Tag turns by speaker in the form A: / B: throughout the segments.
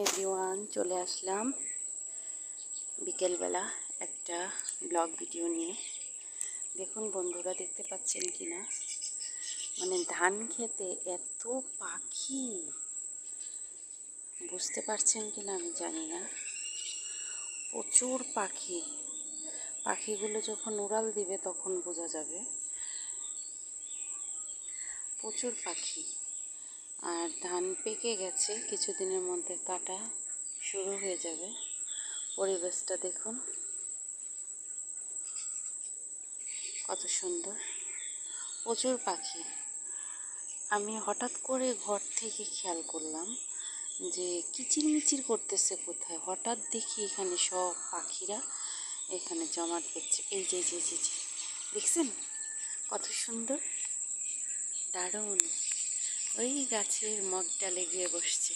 A: Everyone চলে আসলাম বিকেলবেলা একটা ব্লগ ভিডিও নিয়ে। দেখুন বন্ধুরা, দেখতে পাচ্ছেন কি না মানে ধান খেতে এত পাখি। বুঝতে পারছেন কি না আমি জানি না। প্রচুর পাখি। পাখিগুলো যখন উড়াল দিবে তখন বোঝা যাবে। প্রচুর পাখি। আর ধান পেকে গেছে, কিছুদিনের মধ্যে কাটা শুরু হয়ে যাবে। পরিবেশটা দেখুন। কত সুন্দর। প্রচুর পাখি। আমি হঠাৎ করে ঘর থেকে খেয়াল করলাম যে কিচিরমিচির করতেছে কোথায়? হঠাৎ দেখি এখানে সব পাখিরা এখানে জমাট করছে এই যে যে যে, দেখছেন? কত সুন্দর। দারুণ। ওই গাছের মগটা লেগে বসছে।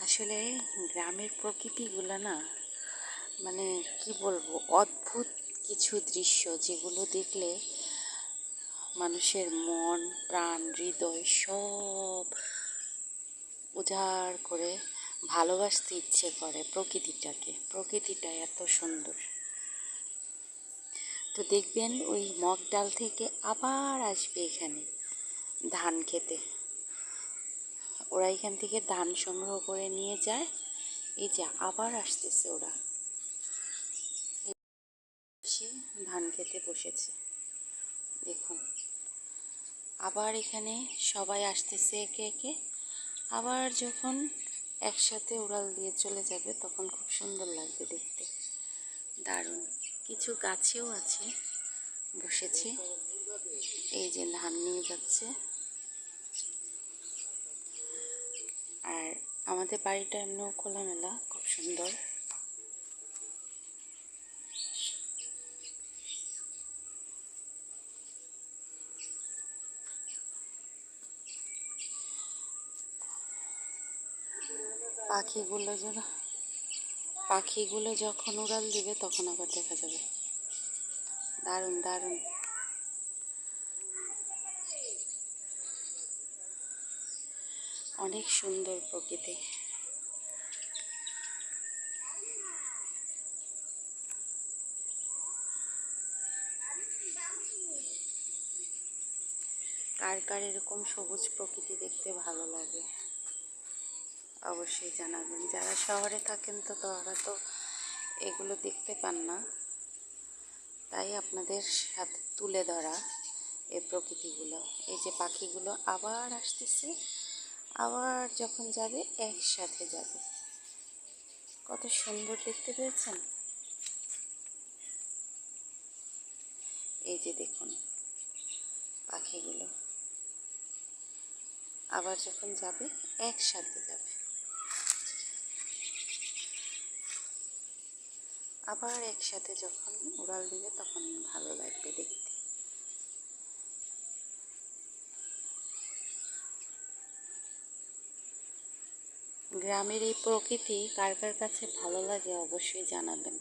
A: আসলে গ্রামের প্রকৃতিগুলো না মানে কি বলব, অদ্ভুত কিছু দৃশ্য যেগুলো দেখলে মানুষের মন, প্রাণ, হৃদয় সব উজাড় করে ভালোবাসতে ইচ্ছে করে প্রকৃতিটাকে। প্রকৃতিটা এত সুন্দর। তো দেখবেন ওই মগ ডাল থেকে আবার আসবে এখানে। ধান খেতে। ওরা এখান থেকে ধান সংগ্রহ করে নিয়ে যায়। এই যে আবার আসতেছে ওরা। ধান খেতে বসেছে। দেখুন, আবার এখানে সবাই আসতেছে একে একে। আবার যখন একসাথে উড়াল দিয়ে চলে যাবে, তখন খুব সুন্দর লাগবে দেখতে। দারুণ। কিছু গাছেও আছে, বসেছে। এই যে ধান নিয়ে যাচ্ছে। আর আমাদের বাড়িটা এমনিও খোলামেলা, খুব সুন্দর। পাখিগুলো যেন, পাখিগুলো যখন উড়াল দিবে তখন আবার দেখা যাবে। দারুণ দারুণ। অনেক সুন্দর প্রকৃতি। কার কার এরকম সবুজ প্রকৃতি দেখতে ভালো লাগে, অবশ্যই জানাবেন। যারা শহরে থাকেন তো তারা তো এগুলো দেখতে পান না। তাই আপনাদের সাথে তুলে ধরা এই প্রকৃতিগুলো। এই যে পাখিগুলো আবার আসতেছে আবার যখন যাবে, একসাথে যাবে। কত সুন্দর দেখতে পেয়েছেন? এই যে দেখুন, পাখিগুলো। আবার যখন যাবে, একসাথে যাবে। আবার একসাথে যখন উড়াল দিবে, তখন ভালো লাগবে দেখতে। গ্রামের এই প্রকৃতি কার কার কাছে ভালো লাগে অবশ্যই জানাবেন।